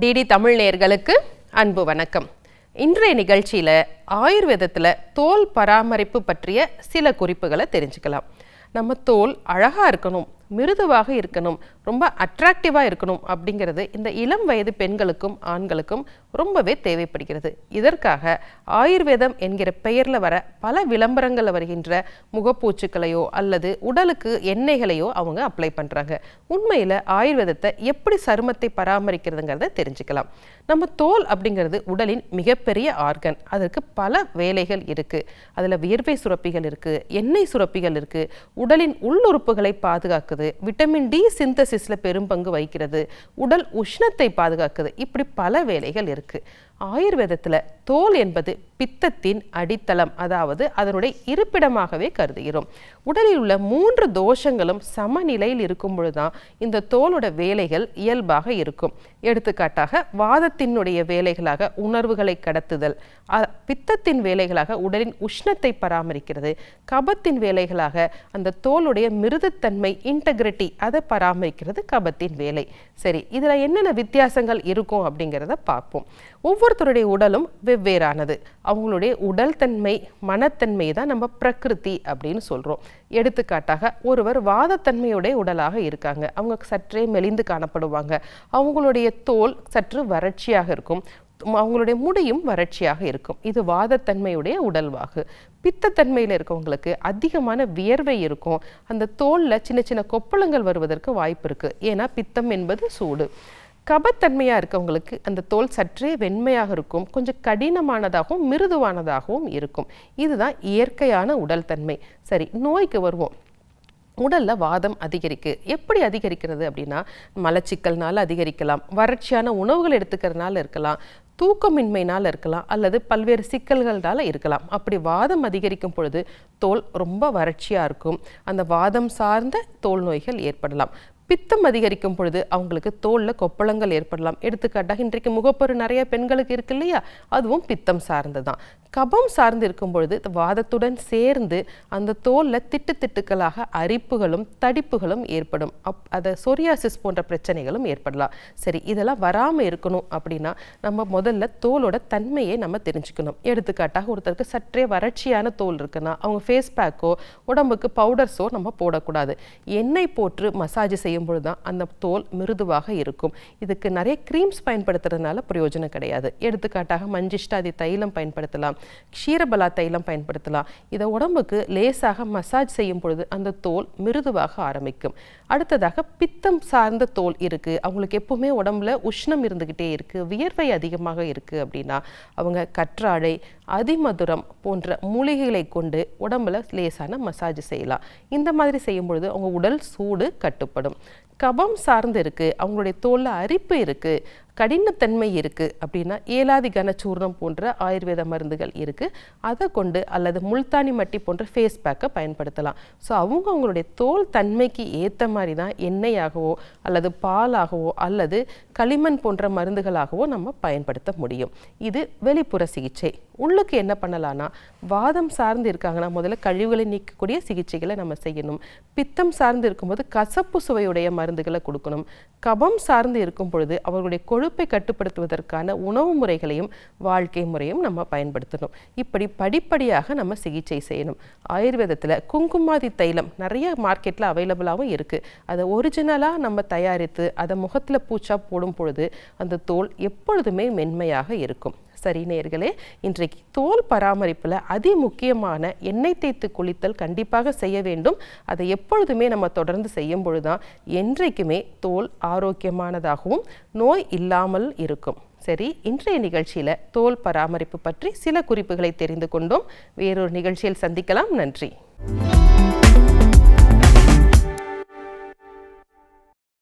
DD Tamil நேர்களுக்கு அன்பு வணக்கம். இன்றைய நிகழ்ச்சியில் ஆயுர்வேதத்தில் தோல் பராமரிப்பு பற்றிய சில குறிப்புகளை தெரிஞ்சுக்கலாம். நம்ம தோல் அழகாக இருக்கணும். மிருதுவாக இருக்கணும் ரொம்ப அட்ராக்டிவாக இருக்கணும் அப்படிங்கிறது இந்த இளம் வயது பெண்களுக்கும் ஆண்களுக்கும் ரொம்பவே தேவைப்படுகிறது. இதற்காக ஆயுர்வேதம் என்கிற பெயரில் வர பல விளம்பரங்களில் வருகின்ற முகப்பூச்சுக்களையோ அல்லது உடலுக்கு எண்ணெய்களையோ அவங்க அப்ளை பண்ணுறாங்க உண்மையில் ஆயுர்வேதத்தை எப்படி சருமத்தை பராமரிக்கிறதுங்கிறத தெரிஞ்சுக்கலாம். நம்ம தோல் அப்படிங்கிறது உடலின் மிகப்பெரிய ஆர்கன் அதற்கு பல வேலைகள் இருக்குது அதில் வியர்வை சுரப்பிகள் இருக்குது எண்ணெய் சுரப்பிகள் இருக்குது உடலின் உள்ளுறுப்புகளை பாதுகாக்குது விட்டமின் டி சிந்தசிஸில் பெரும் பங்கு வகிக்கிறது. உடல் உஷ்ணத்தை பாதுகாக்குது. இப்படி பல வேலைகள் இருக்குது ஆயுர்வேதத்தில் தோல் என்பது பித்தத்தின் அடித்தளம் அதாவது அதனுடைய இருப்பிடமாகவே கருதுகிறோம். உடலில் உள்ள மூன்று தோஷங்களும் சமநிலையில் இருக்கும் பொழுதுதான் இந்த தோலோட வேலைகள் இயல்பாக இருக்கும். எடுத்துக்காட்டாக வாதத்தினுடைய வேலைகளாக உணர்வுகளை கடத்துதல் பித்தத்தின் வேலைகளாக உடலின் உஷ்ணத்தை பராமரிக்கிறது கபத்தின் வேலைகளாக அந்த தோலுடைய மிருதுத்தன்மை இன்டெகிரிட்டி அதை பராமரிக்கிறது கபத்தின் வேலை. சரி இதில் என்னென்ன வித்தியாசங்கள் இருக்கும் அப்படிங்கிறத பார்ப்போம். ஒவ்வொருத்தருடைய உடலும் வெவ்வேறானது. அவங்களுடைய உடல் தன்மை மனத்தன்மை தான் நம்ம பிரகிருதி அப்படின்னு சொல்கிறோம் எடுத்துக்காட்டாக ஒருவர் வாதத்தன்மையுடைய உடலாக இருக்காங்க. அவங்க சற்றே மெலிந்து காணப்படுவாங்க. அவங்களுடைய தோல் சற்று வறட்சியாக இருக்கும். அவங்களுடைய முடியும் வறட்சியாக இருக்கும். இது வாதத்தன்மையுடைய உடல்வாகு. பித்தத்தன்மையில் இருக்கவங்களுக்கு அதிகமான வியர்வை இருக்கும். அந்த தோலில் சின்ன சின்ன கொப்பளங்கள் வருவதற்கு வாய்ப்பு இருக்குது ஏன்னா பித்தம் என்பது சூடு. கபத்தன்மையாக இருக்கவங்களுக்கு அந்த தோல் சற்றே வெண்மையாக இருக்கும் கொஞ்சம் கடினமானதாகவும் மிருதுவானதாகவும் இருக்கும். இதுதான் இயற்கையான உடல் தன்மை. சரி நோய்க்கு வருவோம். உடலில் வாதம் அதிகரிக்கு. எப்படி அதிகரிக்கிறது அப்படின்னா மலச்சிக்கல்னால அதிகரிக்கலாம் வறட்சியான உணவுகள் எடுத்துக்கிறதுனால இருக்கலாம் தூக்கமின்மைனால் இருக்கலாம் அல்லது பல்வேறு சிக்கல்களால் இருக்கலாம். அப்படி வாதம் அதிகரிக்கும் பொழுது தோல் ரொம்ப வறட்சியாக இருக்கும். அந்த வாதம் சார்ந்த தோல் நோய்கள் ஏற்படலாம். பித்தம் அதிகரிக்கும் பொழுது அவங்களுக்கு தோல்ல கொப்பளங்கள் ஏற்படலாம். எடுத்துக்காட்டாக இன்றைக்கு முகப்பரு நிறைய பெண்களுக்கு இருக்கு இல்லையா? அதுவும் பித்தம் சார்ந்து தான் கபம் சார்ந்து இருக்கும் பொழுது வாதத்துடன் சேர்ந்து அந்த தோல்ல திட்டு திட்டுக்களாக அரிப்புகளும் தடிப்புகளும் ஏற்படும். அப் அதை சொரியாசிஸ் போன்ற பிரச்சனைகளும் ஏற்படலாம். சரி இதெல்லாம் வராமல் இருக்கணும் அப்படின்னா நம்ம முதல்ல தோலோட தன்மையை நம்ம தெரிஞ்சுக்கணும். எடுத்துக்காட்டாக ஒருத்தருக்கு சற்றே வறட்சியான தோல் இருக்குன்னா அவங்க ஃபேஸ் பேக்கோ உடம்புக்கு பவுடர்ஸோ நம்ம போடக்கூடாது. எண்ணெய் போட்டு மசாஜ் செய்யும் பொழுது தான் அந்த தோல் மிருதுவாக இருக்கும். இதுக்கு நிறைய க்ரீம்ஸ் பயன்படுத்துறதுனால பிரயோஜனம் கிடையாது. எடுத்துக்காட்டாக மஞ்சிஷ்டாதி தைலம் பயன்படுத்தலாம். க்ஷீரபலா தைலம் பயன்படுத்தலாம். இதை உடம்புக்கு லேசாக மசாஜ் செய்யும் பொழுது அந்த தோல் மிருதுவாக ஆரம்பிக்கும். அடுத்ததாக பித்தம் சார்ந்த தோல் இருக்குது அவங்களுக்கு எப்பவுமே உடம்புல உஷ்ணம் இருந்துக்கிட்டே இருக்குது வியர்வை அதிகமாக இருக்கு அப்படின்னா அவங்க கற்றாழை அதிமதுரம் போன்ற மூலிகைகளை கொண்டு உடம்புல லேசான மசாஜ் செய்யலாம். இந்த மாதிரி செய்யும் பொழுது அவங்க உடல் சூடு கட்டுப்படும். கபம் சார்ந்து இருக்கு அவங்களுடைய தோலில் அரிப்பு இருக்கு. கடினத்தன்மை இருக்குது அப்படின்னா ஏலாதி கனச்சூர்ணம் போன்ற ஆயுர்வேத மருந்துகள் இருக்குது அதை கொண்டு அல்லது முல்தானி மட்டி போன்ற ஃபேஸ் பேக்கை பயன்படுத்தலாம். ஸோ அவங்க அவங்களுடைய தோல் தன்மைக்கு ஏற்ற மாதிரி தான் எண்ணெயாகவோ அல்லது பாலாகவோ அல்லது களிமண் போன்ற மருந்துகளாகவோ நம்ம பயன்படுத்த முடியும். இது வெளிப்புற சிகிச்சை. உள்ளுக்கு என்ன பண்ணலாம்னா வாதம் சார்ந்து இருக்காங்கன்னா முதல்ல கழிவுகளை நீக்கக்கூடிய சிகிச்சைகளை நம்ம செய்யணும். பித்தம் சார்ந்து இருக்கும்போது கசப்பு சுவையுடைய மருந்துகளை கொடுக்கணும். கபம் சார்ந்து இருக்கும் பொழுது அவர்களுடைய கொழு கொழுப்பை கட்டுப்படுத்துவதற்கான உணவு முறைகளையும் வாழ்க்கை முறையும் நம்ம பயன்படுத்தணும். இப்படி படிப்படியாக நம்ம சிகிச்சை செய்யணும். ஆயுர்வேதத்தில் குங்குமாதி தைலம் நிறைய மார்க்கெட்டில் அவைலபிளாகவும் இருக்குது அதை ஒரிஜினலாக நம்ம தயாரித்து அதை முகத்தில் பூச்சா போடும் பொழுது அந்த தோல் எப்பொழுதுமே மென்மையாக இருக்கும். சரி நேர்களே இன்றைக்கு தோல் பராமரிப்பில் அதி முக்கியமான எண்ணெய் தேய்த்து குளித்தல் கண்டிப்பாக செய்ய வேண்டும். அதை எப்பொழுதுமே நம்ம தொடர்ந்து செய்யும் பொழுதுதான் என்றைக்குமே தோல் ஆரோக்கியமானதாகவும் நோய் இல்லாமல் இருக்கும். சரி இன்றைய நிகழ்ச்சியில் தோல் பராமரிப்பு பற்றி சில குறிப்புகளை தெரிந்து கொண்டோம். வேறொரு நிகழ்ச்சியில் சந்திக்கலாம். நன்றி.